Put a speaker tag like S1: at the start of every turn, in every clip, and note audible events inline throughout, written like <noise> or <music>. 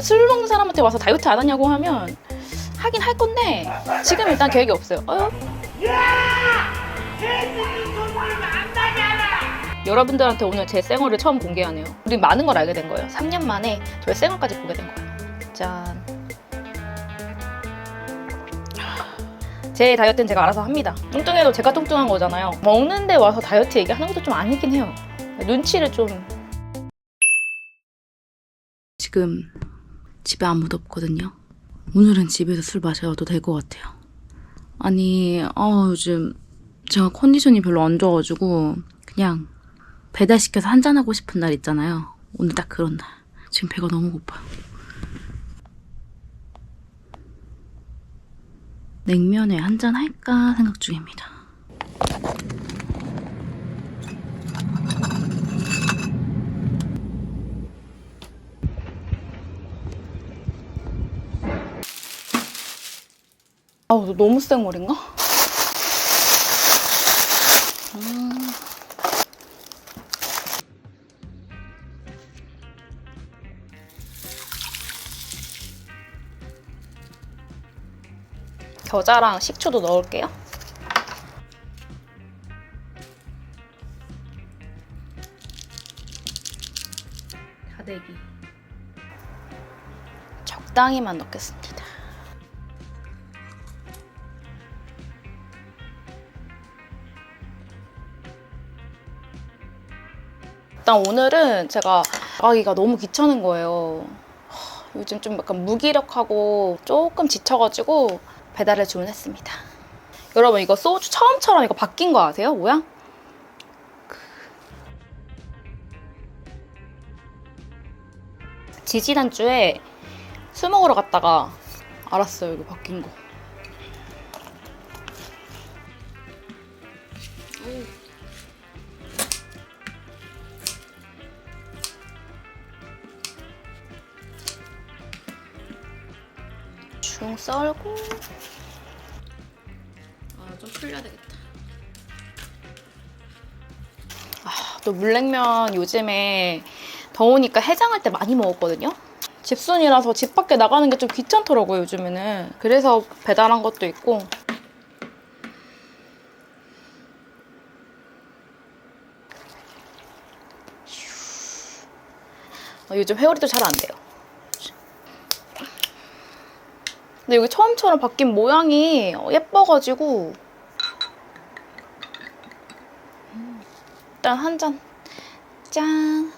S1: 술 먹는 사람한테 와서 다이어트 안 하냐고 하면 하긴 할 건데 지금 일단 계획이 없어요. 어? 여러분들한테 오늘 제 생얼을 처음 공개하네요. 우리 많은 걸 알게 된 거예요. 3년 만에 저의 생얼까지 보게 된 거예요. 짠. 제 다이어트는 제가 알아서 합니다. 뚱뚱해도 제가 뚱뚱한 거잖아요. 먹는데 와서 다이어트 얘기하는 것도 좀 아니긴 해요. 눈치를 좀.
S2: 지금 집에 아무도 없거든요. 오늘은 집에서 술 마셔도 될 것 같아요. 아니, 어, 요즘 제가 컨디션이 별로 안 좋아가지고 그냥 배달시켜서 한잔하고 싶은 날 있잖아요. 오늘 딱 그런 날. 지금 배가 너무 고파요. 냉면에 한잔 할까 생각 중입니다.
S1: 아우, 너 너무 생얼인가? 겨자랑 식초도 넣을게요.
S2: 다대기.
S1: 적당히만 넣겠습니다. 일단 오늘은 제가 나가기가 너무 귀찮은 거예요. 하, 요즘 좀 약간 무기력하고 조금 지쳐가지고 배달을 주문했습니다. 여러분 이거 소주 처음처럼 이거 바뀐 거 아세요? 모양? 지지난주에 술 먹으러 갔다가 알았어요 이거 바뀐 거. 중 썰고
S2: 아 좀 풀려야 되겠다.
S1: 아, 또 물냉면 요즘에 더우니까 해장할 때 많이 먹었거든요. 집순이라서 집 밖에 나가는 게 좀 귀찮더라고요 요즘에는. 그래서 배달한 것도 있고. 아, 요즘 회오리도 잘 안 돼요. 근데 여기 처음처럼 바뀐 모양이 예뻐가지고 일단 한 잔. 짠.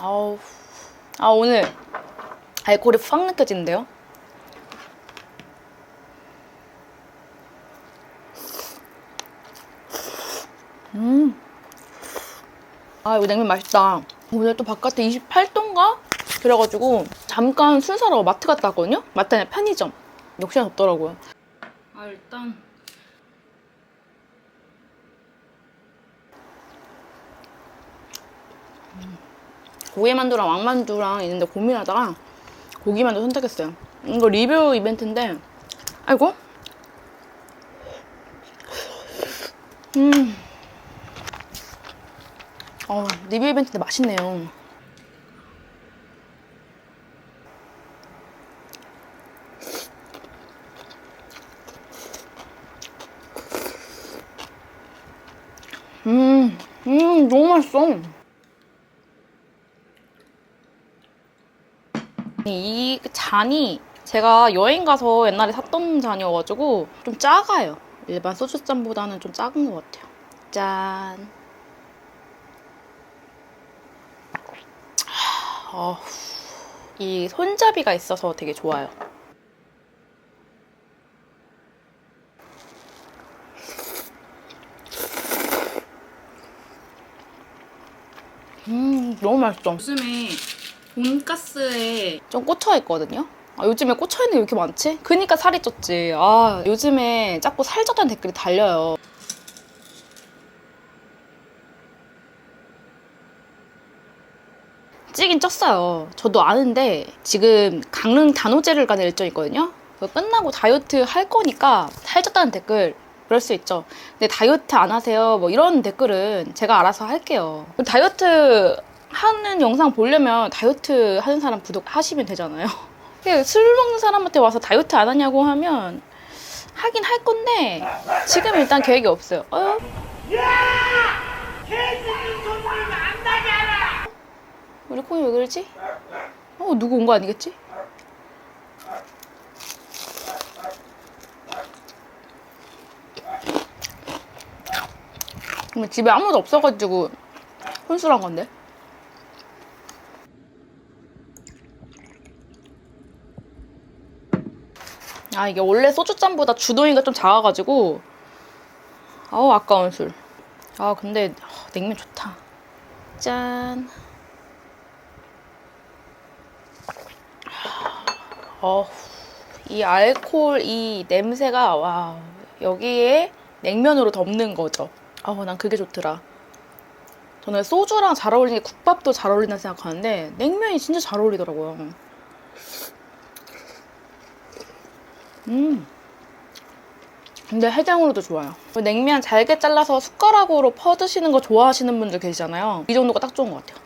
S1: 아우. 아, 오늘 알코올이 확 느껴지는데요? 음. 아, 이거 냉면 맛있다. 오늘 또 바깥에 28도인가? 그래가지고 잠깐 술 사러 마트 갔다 왔거든요? 마트 아니라 편의점. 역시나 덥더라고요.
S2: 아 일단
S1: 고기만두랑 왕만두랑 있는데 고민하다가 고기만두 선택했어요. 이거 리뷰 이벤트인데, 아이고. 음. 어, 리뷰 이벤트인데 맛있네요. 음, 음, 너무 맛있어. 이 잔이 제가 여행 가서 옛날에 샀던 잔이어가지고 좀 작아요. 일반 소주잔보다는 좀 작은 것 같아요. 짠. 어, 이 손잡이가 있어서 되게 좋아요. 음, 너무 맛있어.
S2: 요즘에 돈가스에
S1: 좀 꽂혀 있거든요. 아, 요즘에 꽂혀 있는 게 왜 이렇게 많지? 그니까 살이 쪘지. 아, 요즘에 자꾸 살 쪘다는 댓글이 달려요. 찌긴 쪘어요. 저도 아는데 지금 강릉 단오제를 가는 일정이 있거든요. 끝나고 다이어트 할 거니까 살 쪘다는 댓글 그럴 수 있죠. 근데 다이어트 안 하세요? 뭐 이런 댓글은 제가 알아서 할게요. 다이어트 하는 영상 보려면 다이어트 하는 사람 구독하시면 되잖아요. <laughs> 술 먹는 사람한테 와서 다이어트 안 하냐고 하면 하긴 할 건데 지금 일단 계획이 없어요. 어? 우리 콩이 왜 그러지? 어 누구 온 거 아니겠지? 집에 아무도 없어가지고 혼술한 건데. 아 이게 원래 소주잔보다 주동이가 좀 작아가지고 아우 아까운 술. 아 근데 아, 냉면 좋다. 짠. 어, 이 알코올 이 냄새가 와 여기에 냉면으로 덮는 거죠. 아, 난 그게 좋더라. 저는 소주랑 잘 어울리는 게 국밥도 잘 어울린다 생각하는데 냉면이 진짜 잘 어울리더라고요. 음. 근데 해장으로도 좋아요. 냉면 잘게 잘라서 숟가락으로 퍼 드시는 거 좋아하시는 분들 계시잖아요. 이 정도가 딱 좋은 것 같아요.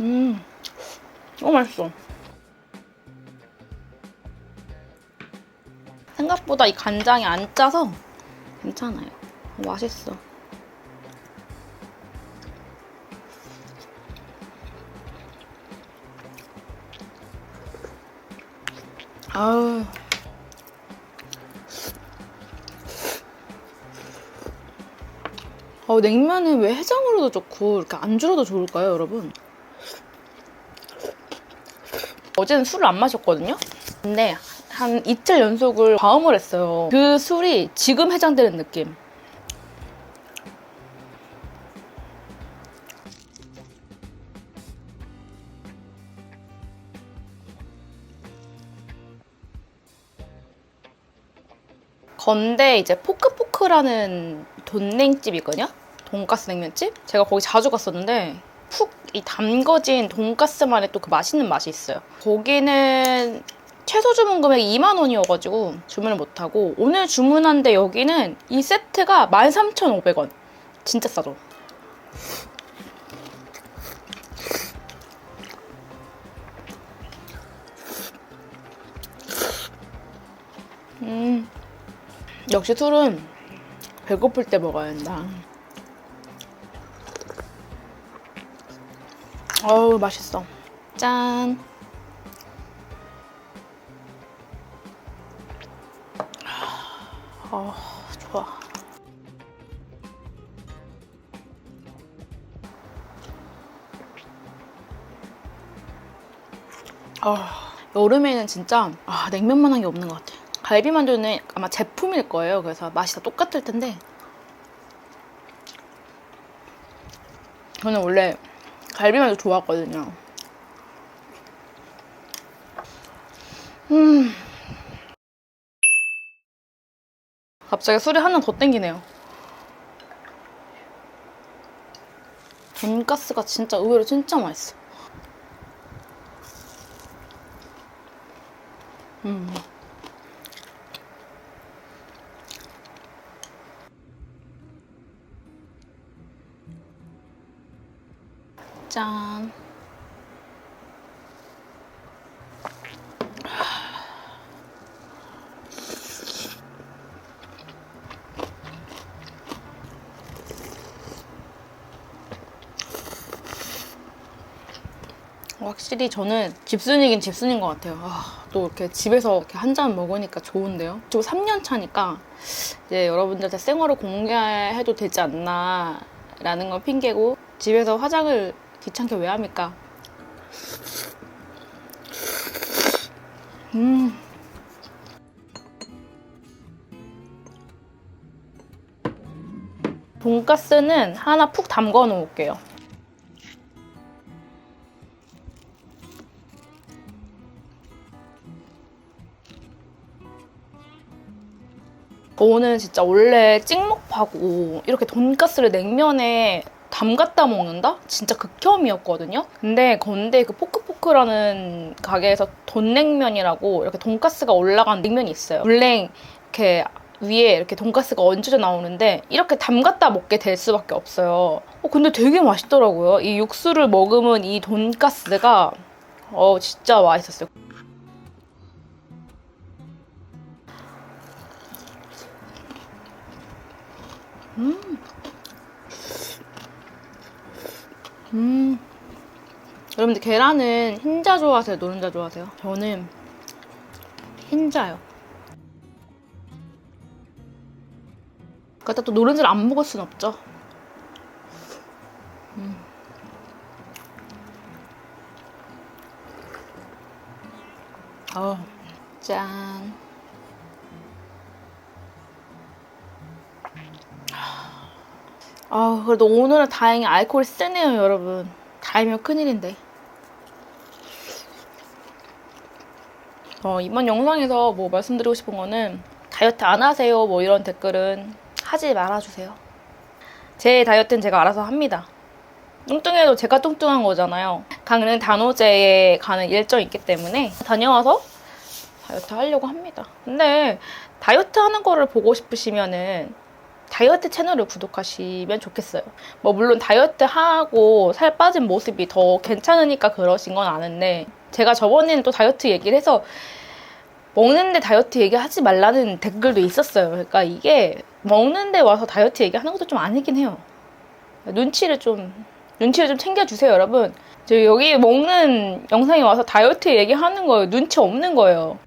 S1: 음. 너무 맛있어. 생각보다 이 간장이 안 짜서 괜찮아요. 어, 맛있어. 아우. 어, 냉면은 왜 해장으로도 좋고 이렇게 안주로도 좋을까요, 여러분? 어제는 술을 안 마셨거든요? 근데 한 이틀 연속을 과음을 했어요. 그 술이 지금 해장되는 느낌. 건대 이제 포크포크라는 돈냉집이 있거든요? 돈가스 냉면집? 제가 거기 자주 갔었는데 푹 이 담궈진 돈가스만의 또 그 맛있는 맛이 있어요. 거기는 최소 주문 금액이 2만 원이어가지고 주문을 못하고 오늘 주문한데 여기는 이 세트가 13,500원. 진짜 싸죠. 음, 역시 술은 배고플 때 먹어야 된다. 어우 맛있어. 짠. 어, 좋아. 아, 여름에는 진짜 아, 냉면만한 게 없는 것 같아. 갈비 만두는 아마 제품일 거예요. 그래서 맛이 다 똑같을 텐데 저는 원래 갈비 만두 좋아하거든요. 음. 갑자기 술이 하나 더 땡기네요. 돈가스가 진짜 의외로 진짜 맛있어. 음. 짠. 확실히 저는 집순이긴 집순인 것 같아요. 아, 또 이렇게 집에서 이렇게 한 잔 먹으니까 좋은데요. 지금 3년 차니까 이제 여러분들한테 생얼을 공개해도 되지 않나 라는 건 핑계고 집에서 화장을 귀찮게 왜 합니까? 음. 돈가스는 하나 푹 담궈 놓을게요. 저는 진짜 원래 찍먹파고 이렇게 돈가스를 냉면에 담갔다 먹는다? 진짜 극혐이었거든요. 근데 건대 그 포크포크라는 가게에서 돈냉면이라고 이렇게 돈가스가 올라간 냉면이 있어요. 물냉 이렇게 위에 이렇게 돈가스가 얹어져 나오는데 이렇게 담갔다 먹게 될 수밖에 없어요. 어, 근데 되게 맛있더라고요. 이 육수를 머금은 이 돈가스가 어 진짜 맛있었어요. 음. 여러분들 계란은 흰자 좋아하세요? 노른자 좋아하세요? 저는 흰자요. 그러다 또 노른자를 안 먹을 순 없죠. 음. 어, 짠. 아, 그래도 오늘은 다행히 알코올이 세네요, 여러분. 달면 큰일인데. 어, 이번 영상에서 뭐 말씀드리고 싶은 거는 다이어트 안 하세요, 뭐 이런 댓글은 하지 말아주세요. 제 다이어트는 제가 알아서 합니다. 뚱뚱해도 제가 뚱뚱한 거잖아요. 강릉 단오제에 가는 일정이 있기 때문에 다녀와서 다이어트 하려고 합니다. 근데 다이어트 하는 거를 보고 싶으시면은 다이어트 채널을 구독하시면 좋겠어요. 뭐 물론 다이어트 하고 살 빠진 모습이 더 괜찮으니까 그러신 건 아는데 제가 저번에는 또 다이어트 얘기를 해서 먹는데 다이어트 얘기하지 말라는 댓글도 있었어요. 그러니까 이게 먹는데 와서 다이어트 얘기하는 것도 좀 아니긴 해요. 눈치를 좀 눈치를 좀 챙겨주세요, 여러분. 저 여기 먹는 영상에 와서 다이어트 얘기하는 거예요. 눈치 없는 거예요.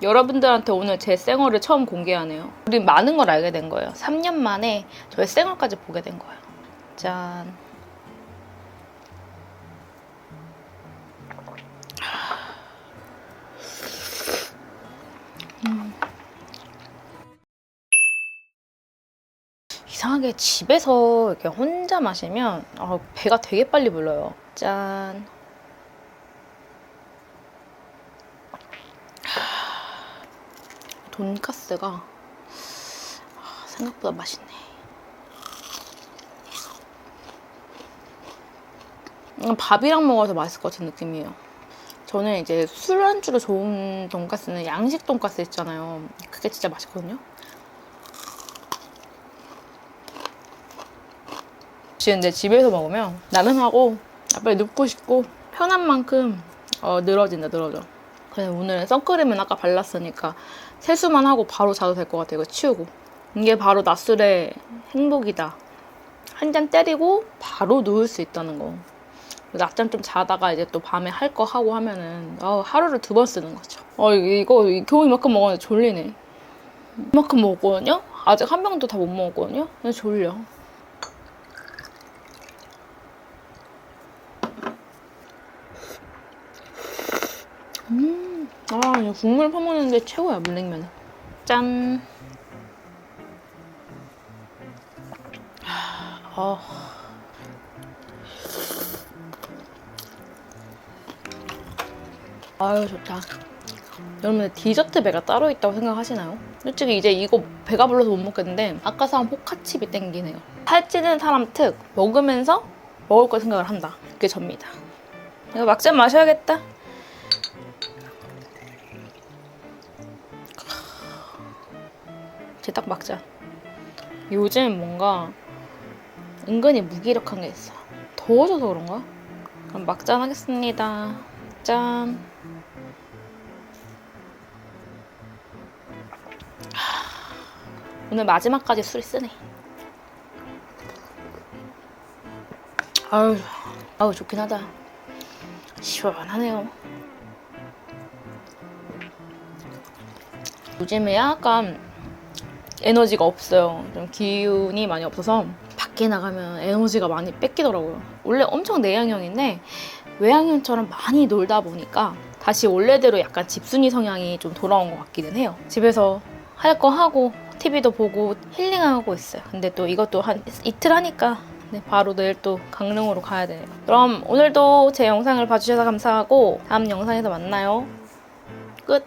S1: 여러분들한테 오늘 제 생얼을 처음 공개하네요. 우린 많은 걸 알게 된 거예요. 3년 만에 저의 생얼까지 보게 된 거예요. 짠. 음. 이상하게 집에서 이렇게 혼자 마시면 아, 배가 되게 빨리 불러요. 짠. 돈가스가 아, 생각보다 맛있네. 음, 밥이랑 먹어서 맛있을 것 같은 느낌이에요. 저는 이제 술안주로 좋은 돈가스는 양식 돈가스 있잖아요. 그게 진짜 맛있거든요. 내 집에서 먹으면 나른하고 빨리 눕고 싶고 편한 만큼 어, 늘어진다 늘어져. 그래서 오늘은 선크림은 아까 발랐으니까 세수만 하고 바로 자도 될 것 같아요. 이거 치우고. 이게 바로 낮술의 행복이다. 한 잔 때리고 바로 누울 수 있다는 거. 낮잠 좀 자다가 이제 또 밤에 할 거 하고 하면은 어, 하루를 두 번 쓰는 거죠. 어 이거, 겨우 이만큼 먹었는데 졸리네. 이만큼 먹었거든요? 아직 한 병도 다 못 먹었거든요? 졸려. 음, 아, 이거 국물 퍼먹는데 최고야, 물냉면은. 짠. 아. 아유, 좋다. 여러분들 디저트 배가 따로 있다고 생각하시나요? 솔직히 이제 이거 배가 불러서 못 먹겠는데 아까 사온 포카칩이 땡기네요. 살찌는 사람 특 먹으면서 먹을 걸 생각을 한다. 그게 접니다. 이거 막잔 마셔야겠다. 제딱 막잔. 요즘 뭔가 은근히 무기력한 게 있어. 더워져서 그런가? 그럼 막잔 하겠습니다. 짠. 하, 오늘 마지막까지 술이 쓰네. 아유, 아유 좋긴 하다. 시원하네요. 요즘에 약간 에너지가 없어요. 좀 기운이 많이 없어서 밖에 나가면 에너지가 많이 뺏기더라고요. 원래 엄청 내향형인데 외향형처럼 많이 놀다 보니까 다시 원래대로 약간 집순이 성향이 좀 돌아온 것 같기는 해요. 집에서 할 거 하고 TV도 보고 힐링하고 있어요. 근데 또 이것도 한 이틀 하니까 네, 바로 내일 또 강릉으로 가야 돼요. 그럼 오늘도 제 영상을 봐주셔서 감사하고 다음 영상에서 만나요. 끝.